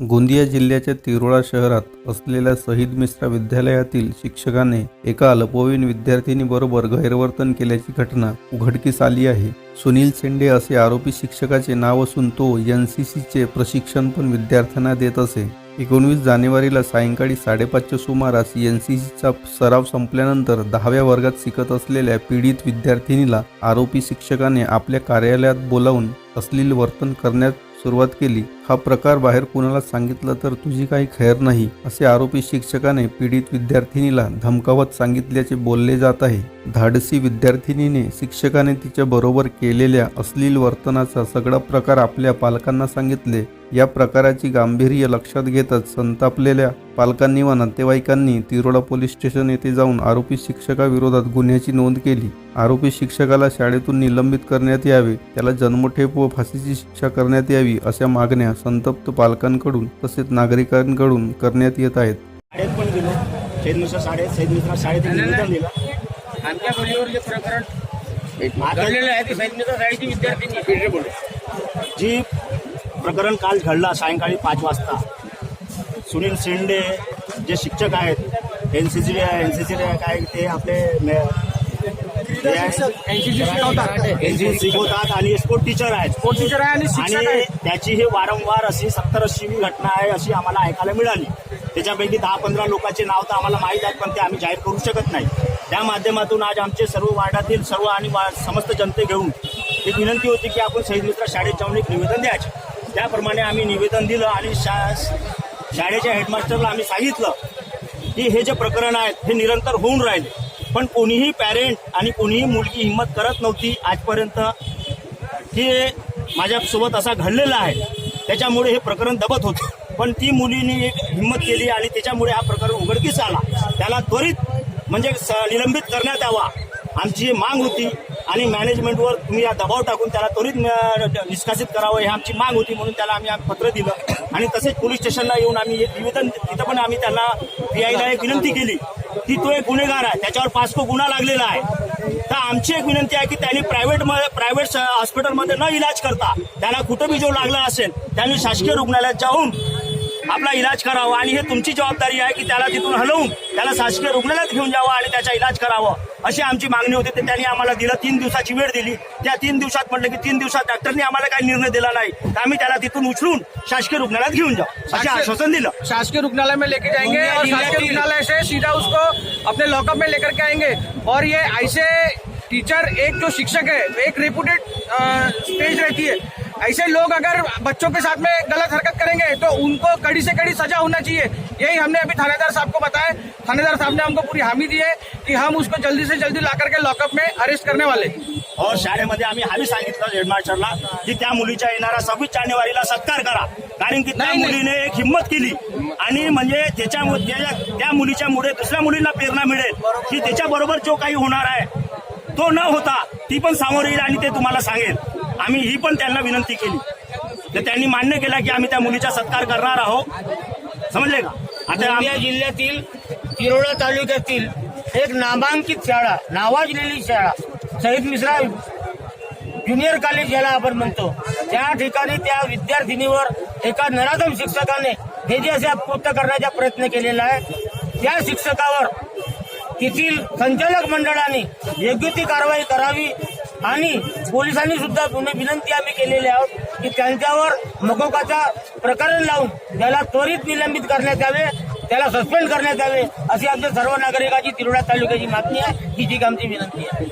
गोंदिया जिल्ह्याच्या तिरोळा शहरात असलेल्या शहीद मिश्रा विद्यालयातील शिक्षकाने एका अल्पवयीन विद्यार्थिनीबरोबर गैरवर्तन केल्याची घटना उघडकीस आली आहे. सुनील शेंडे असे आरोपी शिक्षकाचे नाव असून तो एन सी सीचे प्रशिक्षण पण विद्यार्थ्यांना देत असे. एकोणवीस जानेवारीला सायंकाळी साडेपाचच्या सुमारास एन सी सीचा सराव संपल्यानंतर दहाव्या वर्गात शिकत असलेल्या पीडित विद्यार्थिनीला आरोपी शिक्षकाने आपल्या कार्यालयात बोलावून अश्लील वर्तन करण्यास सुरुवात केली. हा प्रकार बाहेर कुणाला सांगितलं तर तुझी काही खैर नाही असे आरोपी शिक्षकाने पीडित विद्यार्थिनीला धमकावत सांगितल्याचे बोलले जात आहे. धाडसी विद्यार्थिनीने शिक्षकाने तिच्या बरोबर केलेल्या अश्लील वर्तनाचा सगळा प्रकार आपल्या पालकांना सांगितले. या प्रकाराची गांभीर्य लक्षात घेतच संतापलेल्या पालकांनी व नातेवाईकांनी तिरोडा पोलीस स्टेशन येथे जाऊन आरोपी शिक्षकाविरोधात गुन्ह्याची नोंद केली. आरोपी शिक्षकाला शाळेतून निलंबित करण्यात यावे त्याला जन्मठेप व फाशीची शिक्षा करण्यात यावी अशा मागण्या संतप्त पालकांकडून तसेच नागरिकांकडून करण्यात येत आहेत. शाळेत पण गेलो शाळेत शाळेत निवेदन दिलं. आमच्या मुलीवर जे प्रकरण आहे ते शाळेची जी प्रकरण काल घडला सायंकाळी पाच वाजता. सुनील शेंडे जे शिक्षक आहेत N C C N C C काय ते आपले एन सी शिकवतात आणि स्पोर्ट टीचर आहेत. स्पोर्ट टीचर आहे आणि शिक्षक आणि आहे त्याची ही वारंवार अशी सत्तर ऐंशी घटना आहे अशी आम्हाला ऐकायला मिळाली. त्याच्यापैकी दहा पंधरा लोकांचे नाव तर आम्हाला माहीत आहेत पण ते आम्ही जाहीर करू शकत नाही. त्या माध्यमातून आज आमचे सर्व वार्डातील सर्व आणि वा- समस्त जनते घेऊन एक विनंती होती की आपण शहीद मित्र शाळेत जाऊन एक निवेदन द्यायचे. त्याप्रमाणे आम्ही निवेदन दिलं आणि शा शाळेच्या हेडमास्टरला आम्ही सांगितलं की हे जे प्रकरण आहेत हे निरंतर होऊन राहिले. पण कोणीही पॅरेंट आणि कोणीही मुलगी हिंमत करत नव्हती आजपर्यंत. हे माझ्यासोबत असा घडलेला आहे. त्याच्यामुळे हे प्रकरण दबत होतं. पण ती मुलीने एक हिंमत केली आणि त्याच्यामुळे हा प्रकरण उघडकीस आला. त्याला त्वरित म्हणजे स- निलंबित करण्यात यावा. आमची मांग होती आणि मॅनेजमेंटवर तुम्ही या दबाव टाकून त्याला त्वरित निष्कासित करावं ही आमची माग होती म्हणून त्याला आम्ही पत्र दिलं. आणि तसेच पोलीस स्टेशनला येऊन आम्ही एक निवेदन तिथं पण आम्ही त्याला पी आयला एक विनंती केली. की तो एक गुन्हेगार आहे. त्याच्यावर पाचको गुन्हा लागलेला आहे. तर आमची एक विनंती आहे की त्यांनी प्रायव्हेट प्रायव्हेट हॉस्पिटलमध्ये न इलाज करता त्याला कुठं बी जो लागला असेल त्यांनी शासकीय रुग्णालयात जाऊन आपला इलाज करावा आणि हे तुमची जबाबदारी आहे की त्याला तिथून हलवून त्याला शासकीय रुग्णालयात घेऊन जावं आणि त्याचा इलाज करावं. अशी आमची मागणी होती. ते त्यांनी आम्हाला दिलं. तीन दिवसाची वेळ दिली. त्या तीन दिवसात म्हटलं की तीन दिवसात डॉक्टरनी आम्हाला काही निर्णय दिला नाही. तर आम्ही त्याला तिथून उचलून शासकीय रुग्णालयात घेऊन जाऊ. असे आश्वासन दिलं. शासकीय रुग्णालय में लेके जाएँगे और शासकीय रुग्णालय से सीधा उसको अपने लॉकअप में लेकर के आएँगे। और ये ऐसे टीचर एक जो शिक्षक है एक रेपुटेड स्टेज रहती है। ऐसे लोग अगर बच्चों के साथ में गलत हरकत करेंगे तो उनको कड़ी से कड़ी सजा होना चाहिए। यही हमने अभी थानेदार साहब को बताया। थानेदार साहब ने हमको पूरी हामी दी है कि हम उसको जल्दी से जल्दी ला करके लॉकअप में अरेस्ट करने वाले। और शाळेमध्ये आम्ही हवी सांगितलं हेडमास्टरला की त्या मुलीच्या येणारा सव्वीस जानेवारीला सत्कार करा. कारण की त्या. मुलीने एक हिंमत केली. आणि म्हणजे त्याच्यामुळे त्या- त्या मुलीच्या मुळे दुसऱ्या मुलींना प्रेरणा मिळेल. की त्याच्या बरोबर जो काही होणार आहे तो न होता ती पण समोर येईल आणि ते तुम्हाला सांगेल. आम्ही ही पण त्यांना विनंती केली. तर त्यांनी मान्य केला की आम्ही त्या मुलीचा सत्कार करणार आहोत. समजले का? आता आम्ही जिल्ह्यातील तिरोडा तालुक्यातील एक नामांकित शाळा नावाजलेली शाळा शहीद मिश्रा ज्युनियर कॉलेज ज्याला आपण म्हणतो. त्या ठिकाणी त्या विद्यार्थिनीवर एका नराधम शिक्षकाने हे जे असे कृत्य करण्याचा प्रयत्न केलेला आहे त्या शिक्षकावर तेथील संचालक मंडळाने योग्य ती कारवाई करावी आणि पोलिसांनी सुद्धा विनंती आम्ही केलेली आहोत की त्यांच्यावर मकोकाचा प्रकरण लावून त्याला त्वरित निलंबित करण्यात यावे त्याला सस्पेंड करण्यात यावे अशी आमच्या सर्व नागरिकांची तिरोडा तालुक्याची मागणी आहे ही जी आमची विनंती आहे.